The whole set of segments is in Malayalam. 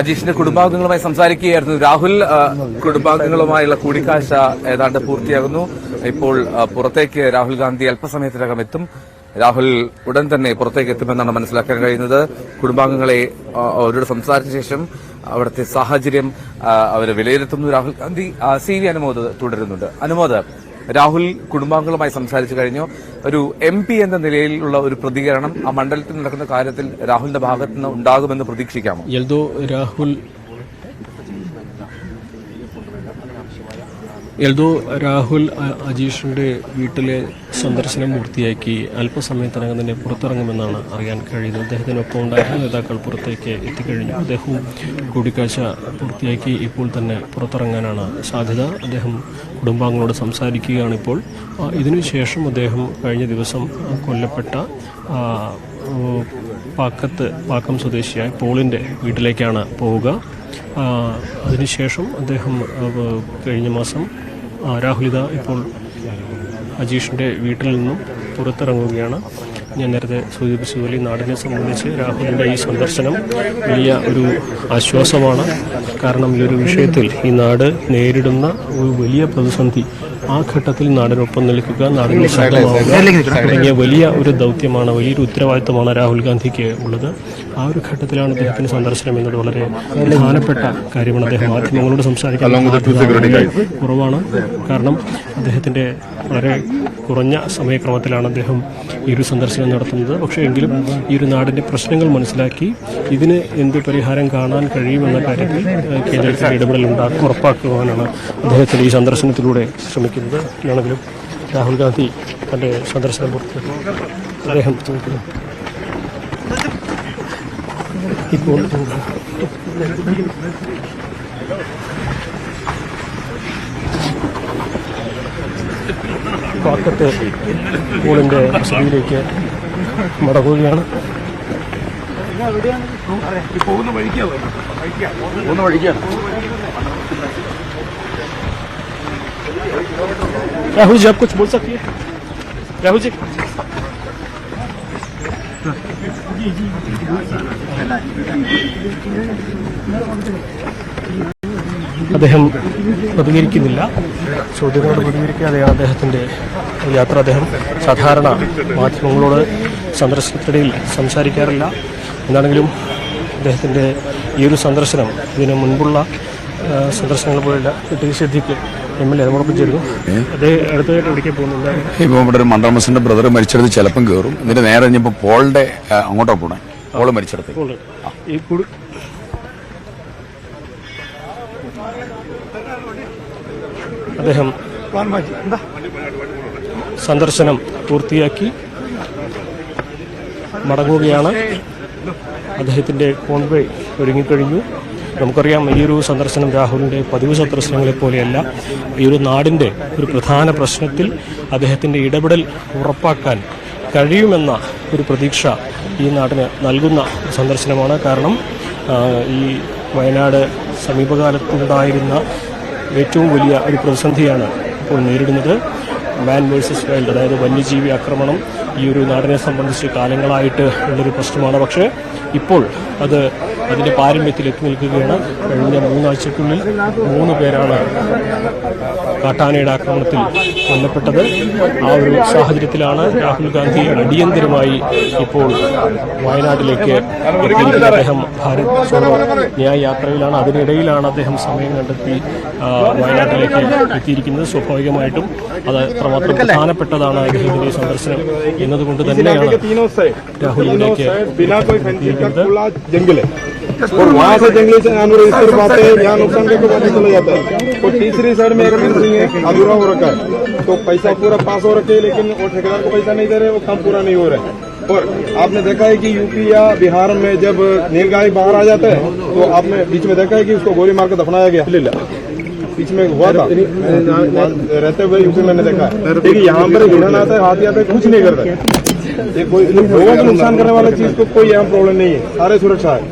അജീഷിന്റെ കുടുംബാംഗങ്ങളുമായി സംസാരിക്കുകയായിരുന്നു. രാഹുൽ കുടുംബാംഗങ്ങളുമായുള്ള കൂടിക്കാഴ്ച ഏതാണ്ട് പൂർത്തിയാകുന്നു. ഇപ്പോൾ പുറത്തേക്ക് രാഹുൽ ഗാന്ധി അല്പസമയത്തിനകം എത്തും. രാഹുൽ ഉടൻ തന്നെ പുറത്തേക്ക് എത്തുമെന്നാണ് മനസ്സിലാക്കാൻ കഴിയുന്നത്. കുടുംബാംഗങ്ങളെ അവരോട് സംസാരിച്ച ശേഷം അവിടുത്തെ സാഹചര്യം അവർ വിലയിരുത്തുന്നു. രാഹുൽ ഗാന്ധി സി വി അനുമോദ് തുടരുന്നുണ്ട്. അനുമോദ് രാഹുൽ കുടുംബാംഗങ്ങളുമായി സംസാരിച്ചു കഴിഞ്ഞു. ഒരു എം പി എന്ന നിലയിലുള്ള ഒരു പ്രതികരണം ആ മണ്ഡലത്തിൽ നടക്കുന്ന കാര്യത്തിൽ രാഹുലിന്റെ ഭാഗത്ത് നിന്ന് ഉണ്ടാകുമെന്ന് പ്രതീക്ഷിക്കാമോ? രാഹുൽ എൽദോ രാഹുൽ അജീഷിന്റെ വീട്ടിലെ സന്ദർശനം പൂർത്തിയാക്കി അല്പസമയത്തിനകം തന്നെ പുറത്തിറങ്ങുമെന്നാണ് അറിയാൻ കഴിയുന്നത്. അദ്ദേഹത്തിനൊപ്പം ഉണ്ടായിരുന്ന നേതാക്കൾ പുറത്തേക്ക് എത്തിക്കഴിഞ്ഞു. അദ്ദേഹവും കൂടിക്കാഴ്ച പൂർത്തിയാക്കി ഇപ്പോൾ തന്നെ പുറത്തിറങ്ങാനാണ് സാധ്യത. അദ്ദേഹം കുടുംബാംഗങ്ങളോട് സംസാരിക്കുകയാണ് ഇപ്പോൾ. ഇതിനുശേഷം അദ്ദേഹം കഴിഞ്ഞ ദിവസം കൊല്ലപ്പെട്ട പാക്കത്ത് പാക്കം സ്വദേശിയായ പോളിന്റെ വീട്ടിലേക്കാണ് പോവുക. അതിനുശേഷം അദ്ദേഹം കഴിഞ്ഞ മാസം രാഹുലിത ഇപ്പോൾ അജീഷിന്റെ വീട്ടിൽ നിന്നും പുറത്തിറങ്ങുകയാണ്. ഞാൻ നേരത്തെ സൂചിപ്പിച്ചതുപോലെ ഈ നാടിനെ സംബന്ധിച്ച് രാഹുലിന്റെ ഈ സന്ദർശനം വലിയ ഒരു ആശ്വാസമാണ്. കാരണം ഈ ഒരു വിഷയത്തിൽ ഈ നാട് നേരിടുന്ന ഒരു വലിയ പ്രതിസന്ധി ആ ഘട്ടത്തിൽ നാടിനൊപ്പം നിൽക്കുക നാടിനെ തുടങ്ങിയ വലിയ ഒരു ദൗത്യമാണ് വലിയൊരു ഉത്തരവാദിത്തമാണ് രാഹുൽ ഗാന്ധിക്ക് ഉള്ളത്. ആ ഒരു ഘട്ടത്തിലാണ് അദ്ദേഹത്തിന് സന്ദർശനം എന്നത് വളരെ പ്രധാനപ്പെട്ട കാര്യമാണ്. അദ്ദേഹം മാധ്യമങ്ങളോട് സംസാരിക്കാൻ കുറവാണ്. കാരണം അദ്ദേഹത്തിന്റെ വളരെ കുറഞ്ഞ സമയക്രമത്തിലാണ് അദ്ദേഹം ഈ ഒരു സന്ദർശനം നടത്തുന്നത്. പക്ഷേ എങ്കിലും ഈ ഒരു നാടിന്റെ പ്രശ്നങ്ങൾ മനസ്സിലാക്കി ഇതിന് എന്ത് പരിഹാരം കാണാൻ കഴിയുമെന്ന കാര്യത്തിൽ കേന്ദ്രത്തിന്റെ ഉണ്ടാക്കും ഉറപ്പാക്കുവാനാണ് അദ്ദേഹത്തിന്റെ ഈ സന്ദർശനത്തിലൂടെ ശ്രമിക്കുന്നത്. ആണെങ്കിലും രാഹുൽ ഗാന്ധി തന്റെ സന്ദർശനം പൂർത്തിയാക്കി അദ്ദേഹം ചോദിക്കുന്നു ഇപ്പോൾ പാക്കത്തെ സ്കൂളിന്റെ വസതിയിലേക്ക് മടങ്ങുകയാണ്. राहुल जी आप कुछ बोल सकती है राहुल जी അദ്ദേഹം പ്രതികരിക്കുന്നില്ല ചോദ്യങ്ങളോട് പ്രതികരിക്കാതെയാണ് അദ്ദേഹത്തിന്റെ യാത്ര അദ്ദേഹം സാധാരണ മാധ്യമങ്ങളോട് സന്ദർശനത്തിനിടയിൽ സംസാരിക്കാറില്ല എന്നാണെങ്കിലും അദ്ദേഹത്തിന്റെ ഈ ഒരു സന്ദർശനം ഇതിന് മുൻപുള്ള ആ, സന്ദർശനങ്ങൾ പോലെയല്ല T Siddique M L A നമ്മോടൊപ്പം ചേരുന്നു അദ്ദേഹം അടുത്തതായിട്ട് എവിടേക്ക് പോകുന്നില്ല ഇപ്പൊ ഇവിടെ ഒരു മണ്ഡലമസിന്റെ ബ്രദർ മരിച്ചെടുത്ത് ചിലപ്പം കേറും. എന്നിട്ട് നേരെ കഴിഞ്ഞപ്പോ പോളിന്റെ ആ, അങ്ങോട്ടാ പോണേ. പോൾ മരിച്ചെടുത്ത്. ഈ കുടി അദ്ദേഹം സന്ദർശനം പൂർത്തിയാക്കി. മടങ്ങുകയാണ്. അദ്ദേഹത്തിന്റെ കോൺവേ ഒരുങ്ങിക്കഴിഞ്ഞു. നമുക്കറിയാം ഈ ഒരു സന്ദർശനം രാഹുലിന്റെ പതിവ് സന്ദർശനങ്ങളെ പോലെയല്ല. ഈ ഒരു നാടിന്റെ ഒരു പ്രധാന പ്രശ്നത്തിൽ അദ്ദേഹത്തിന്റെ ഇടപെടൽ ഉറപ്പാക്കാൻ കഴിയുമെന്ന ഒരു പ്രതീക്ഷ ഈ നാടിന് നൽകുന്ന സന്ദർശനമാണ്. കാരണം ഈ വയനാട് സമീപകാലത്തുണ്ടായിരുന്ന ഏറ്റവും വലിയ ഒരു പ്രതിസന്ധിയാണ് ഇപ്പോൾ നേരിടുന്നത്. മാൻ വേഴ്സസ് വൈൽഡ് അതായത് വന്യജീവി ആക്രമണം ഈ ഒരു നാടിനെ സംബന്ധിച്ച് കാലങ്ങളായിട്ട് ഉള്ളൊരു പ്രശ്നമാണ്. പക്ഷേ ഇപ്പോൾ അത് അതിന്റെ പാരമ്പര്യത്തിൽ എത്തി നിൽക്കുകയാണ്. കഴിഞ്ഞ മൂന്നാഴ്ചക്കുള്ളിൽ മൂന്ന് പേരാണ് കാട്ടാനയുടെ ആക്രമണത്തിൽ കൊല്ലപ്പെട്ടത്. ആ ഒരു സാഹചര്യത്തിലാണ് രാഹുൽ ഗാന്ധി അടിയന്തരമായി ഇപ്പോൾ വയനാട്ടിലേക്ക് അദ്ദേഹം ഭാരത് ന്യായ യാത്രയിലാണ് അതിനിടയിലാണ് അദ്ദേഹം സമയം കണ്ടെത്തി വയനാട്ടിലേക്ക് എത്തിയിരിക്കുന്നത്. സ്വാഭാവികമായിട്ടും അത് അത്രമാത്രം പ്രധാനപ്പെട്ടതാണ് അദ്ദേഹത്തിന്റെ സന്ദർശനം എന്നതുകൊണ്ട് തന്നെയാണ് രാഹുലിലേക്ക് എത്തിയിരിക്കുന്നത്. जंगल। है और वहाँ से जंगली से जानवर इस तरफ़ आते हैं यहाँ नुकसान करके वापस चले जाता है। और तीसरी साइड में एक फेंसिंग है अधूरा हो रखा है। तो पैसा पूरा पास हो रखे है लेकिन वो ठेकेदार को पैसा नहीं दे रहे वो काम पूरा नहीं हो रहा है। और आपने देखा है कि यूपी या बिहार में जब नीलगाय बाहर आ जाता है तो आपने बीच में देखा है कि उसको गोली मार के दफनाया गया। बीच में हुआ था। रहते हुए यूपी मैंने देखा है। देखिए यहाँ पर हिरन आता है हाथी आता है कुछ नहीं करता। ये कोई लोगों को नुकसान करने वाला चीज़ को कोई यहाँ प्रॉब्लम नहीं है। सारे सुरक्षा है।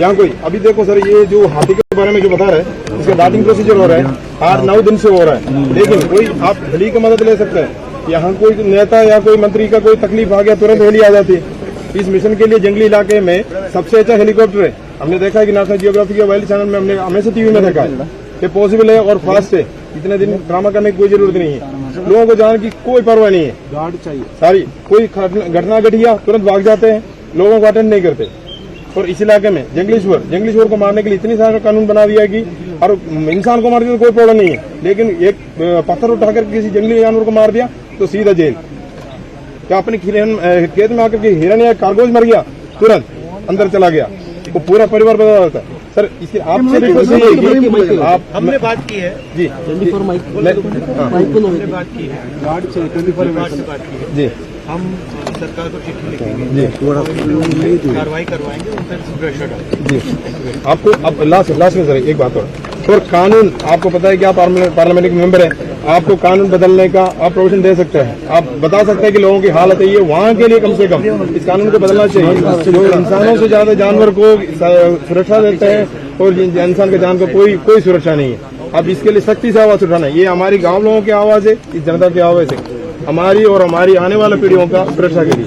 यहाँ कोई अभी देखो सर, ये जो हाथी के बारे में जो बता रहे हैं, इसका डाटिंग प्रोसीजर हो रहा है। आठ, नौ दिन से हो रहा है। लेकिन कोई आप हेली की मदद ले सकते हैं। यहाँ कोई नेता या कोई मंत्री का कोई तकलीफ़ आ गया, तुरंत हेली आ जाती है। इस मिशन के लिए जंगली इलाके में सबसे अच्छा हेलीकॉप्टर है। हमने देखा है कि नेशनल जियोग्राफी के वाइल्ड चैनल में हमने हमेशा टीवी में देखा है। ये पॉसिबल है और फास्ट है। इतने दिन ड्रामा करने की कोई ज़रूरत नहीं है। लोगों को जान की कोई परवाह नहीं है। गार्ड चाहिए। सारी कोई घटना घटिया तुरंत भाग जाते हैं। लोगों को अटेंड नहीं करते। और इस इलाके में जंगली सुअर जंगली सुअर को मारने के लिए इतनी सारा कानून बना दिया कि और इंसान को मार दिया तो कोई प्रॉब्लम नहीं है। लेकिन एक पत्थर उठाकर किसी जंगली जानवर को मार दिया तो सीधा जेल। क्या अपने खेत में आकर के हिरन या कारगोज मर गया तुरंत अंदर चला गया। वो पूरा परिवार बदल जाता है। सर इसे आपसे रिक्वेस्ट है कि आप हमने बात की है। जी। ट्वेंटी फोर हमने बात की है। गार्ड से गार्ड से बात की है। जी। हम सरकार को चिट्ठी लिखेंगे। जी। कार्रवाई करवाएँगे उन पर प्रेशर डालेंगे। जी। आपको अब लास्ट लास्ट में सर एक बात और सर कानून आपको पता है कि आप पार्लियामेंट के मेंबर हैं आपको कानून बदलने का आप प्रोविज़न दे सकते हैं। आप बता सकते हैं कि लोगों की हालत है ये वहाँ के लिए कम से कम इस कानून को बदलना चाहिए। जो इंसानों से ज़्यादा जानवर को सुरक्षा देते हैं और इंसान के जान को कोई कोई सुरक्षा नहीं है। अब इसके लिए सख्ती से आवाज़ उठाना है। ये हमारी गाँव लोगों की आवाज़ है इस जनता की आवाज़ है। हमारी और हमारी आने वाले पीढ़ियों का सुरक्षा के लिए।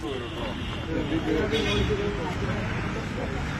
◆お酒も置いてるんだ。